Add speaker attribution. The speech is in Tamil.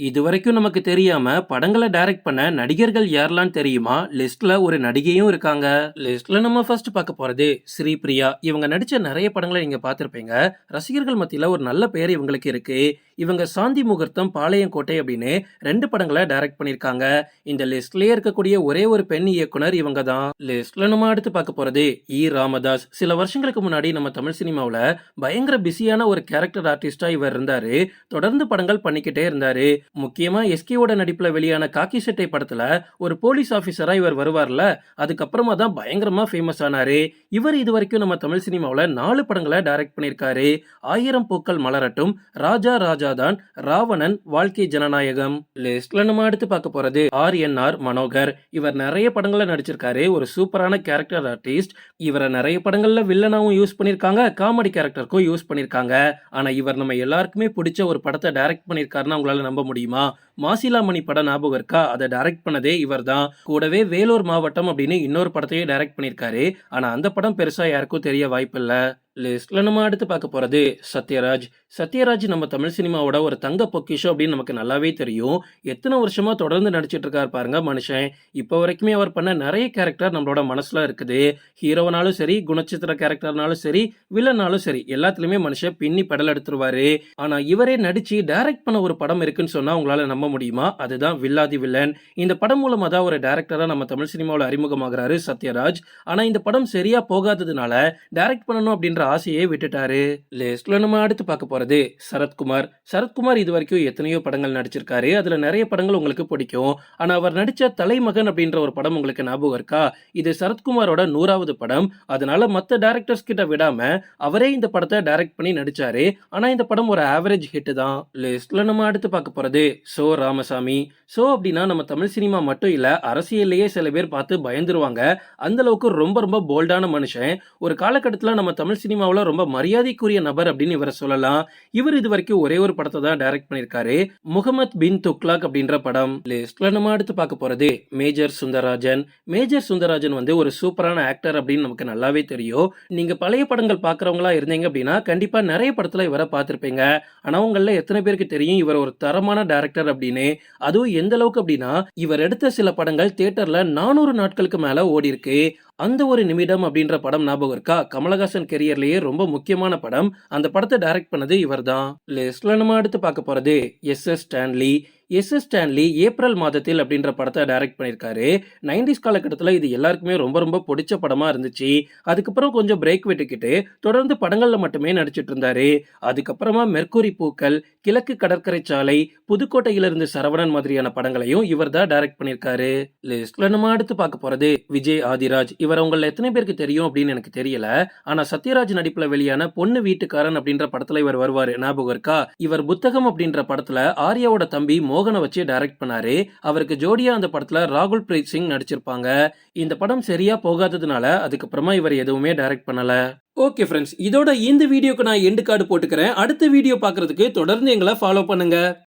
Speaker 1: இது வரைக்கும் நமக்கு தெரியாம படங்களை டைரக்ட் பண்ண நடிகர்கள் யாரெல்லாம் தெரியுமா? லிஸ்ட்ல ஒரு நடிகையும் இருக்காங்க. லிஸ்ட்ல நம்ம ஃபர்ஸ்ட் பார்க்க போறது ஸ்ரீபிரியா. இவங்க நடிச்ச நிறைய படங்களை நீங்க பார்த்திருப்பீங்க. ரசிகர்கள் மத்தியில ஒரு நல்ல பெயர் இவங்களுக்கு இருக்கு. இவங்க சாந்தி முகூர்த்தம் பாளையங்கோட்டை அப்படின்னு ரெண்டு படங்களை டைரக்ட் பண்ணியிருக்காங்க. இந்த லிஸ்ட்லயே இருக்கக்கூடிய ஒரே ஒரு பெண் இயக்குனர் இவங்க தான் லிஸ்ட்ல நம்ம அடுத்து பார்க்க போறது இ ராமதாஸ். சில வருஷங்களுக்கு முன்னாடி நம்ம தமிழ் சினிமாவில் பயங்கர பிஸியான ஒரு கேரக்டர் ஆர்டிஸ்டா இவர் இருந்தாரு. தொடர்ந்து படங்கள் பண்ணிக்கிட்டே இருந்தாரு. முக்கியமா எஸ்கேவோட நடிப்புல வெளியான காக்கி சட்டை படத்துல ஒரு போலீஸ் ஆபீசரா இவர் வருவார்ல அதுக்கப்புறமா தான் பயங்கரமா ஃபேமஸ் ஆனாரு. இவர் இது வரைக்கும் நம்ம தமிழ் சினிமாவில் நாலு படங்களை டைரக்ட் பண்ணியிருக்காரு. ஆயிரம் பூக்கள் மலரட்டும் ராஜா ராஜா தான் ராவணன் வாழ்க்கை ஜனநாயகம் லிஸ்ட்ல நம்ம அடுத்து பார்க்க போறது ஆர் என் ஆர் மனோகர். இவர் நிறைய படங்கள்ல நடிச்சிருக்காரு. ஒரு சூப்பரான கேரக்டர் ஆர்டிஸ்ட் இவரை நிறைய படங்கள்ல வில்லனாவும் யூஸ் பண்ணிருக்காங்க காமெடி கேரக்டருக்கும் யூஸ் பண்ணிருக்காங்க ஆனா இவர் நம்ம எல்லாருக்குமே பிடிச்ச ஒரு படத்தை டைரக்ட் பண்ணிருக்காருன்னா உங்களால நம்ப முடியுமா? மாசிலாமணி படம் ஞாபகம் இருக்கா? அதை டைரக்ட் பண்ணதே இவர் தான் கூடவே வேலூர் மாவட்டம் அப்படின்னு இன்னொரு படத்தையும் டைரக்ட் பண்ணிருக்காரு ஆனா அந்த படம் பெருசா யாருக்கும் தெரிய வாய்ப்பில்லை. லிஸ்ட்ல நம்ம அடுத்து பார்க்க போறது சத்யராஜ். சத்யராஜ் நம்ம தமிழ் சினிமாவோட ஒரு தங்க பொக்கிஷம் அப்படின்னு நமக்கு நல்லாவே தெரியும். எத்தனை வருஷமா தொடர்ந்து நடிச்சிட்டு இருக்காரு பாருங்க மனுஷன். இப்போ வரைக்குமே அவர் பண்ண நிறைய கேரக்டர் நம்மளோட மனசுல இருக்குது. ஹீரோனாலும் சரி குணச்சித்திர கேரக்டர்னாலும் சரி வில்லனாலும் சரி எல்லாத்துலயுமே மனுஷன் பின்னி பெடல் எடுத்துருவாரு. ஆனா இவரே நடிச்சு டைரக்ட் பண்ண ஒரு படம் இருக்குன்னு சொன்னா உங்களால நம்ப முடியுமா? அதுதான் வில்லாதி வில்லன். இந்த படம் மூலமா தான் ஒரு டேரக்டரா நம்ம தமிழ் சினிமாவில் அறிமுகமாகிறாரு சத்யராஜ். ஆனா இந்த படம் சரியா போகாததுனால டைரக்ட் பண்ணணும் அப்படின்ற ஆசையே விட்டுட்டாரு. லிஸ்ட்ல நம்ம அடுத்து பார்க்க போறது சரத்குமார். சரத்குமார் இது வரைக்கும் எத்தனையோ படங்கள் நடிச்சிருக்காரு. அதுல நிறைய படங்கள் உங்களுக்கு பிடிக்கும். ஆனா அவர் நடிச்ச தலைமகன் அப்படின்ற ஒரு படம் உங்களுக்கு ஞாபகம் இருக்கா? இது சரத்குமாரோட நூறாவது படம். அதனால மத்த டேரக்டர்ஸ் கிட்ட விடாம அவரே இந்த படத்தை டைரக்ட் பண்ணி நடிச்சாரு. ஆனா இந்த படம் ஒரு ஆவரேஜ் ஹிட் தான். லிஸ்ட்ல நம்ம அடுத்து பார்க்க போறது சோ ராமசாமி. சோ அப்படின்னா நம்ம தமிழ் சினிமா மட்டும் இல்ல அரசியல்லையே சில பேர் பார்த்து பயந்துருவாங்க. அந்த அளவுக்கு ரொம்ப ரொம்ப போல்டான மனுஷன். ஒரு காலகட்டத்தில் நம்ம தமிழ் சினிமாவில் ரொம்ப மரியாதைக்குரிய நபர் அப்படின்னு இவரை சொல்லலாம். இவர் இது வரைக்கும் ஒரே ஒரு படத்தை தான் டைரக்ட் பண்ணியிருக்காரு. முகமத் பின் துக்லாக் அப்படின்ற படம் லிஸ்ட்ல நம்ம அடுத்து பார்க்க போறது மேஜர் சுந்தரராஜன். மேஜர் சுந்தரராஜன் வந்து ஒரு சூப்பரான ஆக்டர் அப்படின்னு நமக்கு நல்லாவே தெரியும். நீங்க பழைய படங்கள் பார்க்குறவங்களா இருந்தீங்க அப்படின்னா கண்டிப்பா நிறைய படத்துல இவரை பார்த்திருப்பீங்க. ஆனா உங்களில் எத்தனை பேருக்கு தெரியும் இவர் ஒரு தரமான டேரக்டர் அப்படின்னு. அதுவும் எந்த அளவுக்கு அப்படின்னா இவர் எடுத்த சில படங்கள் தியேட்டர்ல நானூறு நாட்களுக்கு மேல ஓடி இருக்கு அந்த ஒரு நிமிடம் அப்படின்ற படம் ஞாபகம் இருக்கா? கமலஹாசன் கெரியர்லேயே ரொம்ப முக்கியமான படம். அந்த படத்தை டைரக்ட் பண்ணது இவர்தான். லிஸ்ட்ல நம்ம அடுத்து பார்க்க போறது S S Stanley. S S Stanley April மாதத்தில் அப்படின்ற படத்தை டைரக்ட் பண்ணியிருக்காரு. நைன்டிஸ் காலகட்டத்தில் இது எல்லாருக்குமே ரொம்ப ரொம்ப பிடிச்ச படமா இருந்துச்சு. அதுக்கப்புறம் கொஞ்சம் பிரேக் விட்டுக்கிட்டு தொடர்ந்து படங்களில் மட்டுமே நடிச்சிட்டு இருந்தாரு. அதுக்கப்புறமா மெர்க்குரி பூக்கள் கிழக்கு கடற்கரை சாலை புதுக்கோட்டையிலிருந்து சரவணன் மாதிரியான படங்களையும் இவர் தான் டைரக்ட் பண்ணியிருக்காரு. லிஸ்ட்ல நம்ம அடுத்து பார்க்க போறது விஜய் ஆதிராஜ். இவர் உங்களை எத்தனை பேருக்கு தெரியும் அப்படின்னு எனக்கு தெரியல. ஆனா சத்யராஜ் நடிப்புல வெளியான பொண்ணு வீட்டுக்காரன் அப்படின்ற படத்துல இவர் வருவாரு. ஞாபகம் இருக்கா? இவர் புத்தகம் அப்படின்ற படத்துல ஆர்யாவோட தம்பி மோ மோகனை வச்சு டைரக்ட் பண்ணாரு. அவருக்கு ஜோடியா அந்த படத்துல ராகுல் பிரீத் சிங் நடிச்சிருப்பாங்க. இந்த படம் சரியா போகாததுனால அதுக்கப்புறமா இவர் எதுவுமே டைரக்ட் பண்ணல. ஓகே ஃப்ரெண்ட்ஸ் இதோட இந்த வீடியோக்கு நான் எண்டு கார்டு போட்டுக்கிறேன். அடுத்த வீடியோ பார்க்கறதுக்கு தொடர்ந்து எங்களை ஃபாலோ பண்ணுங்க.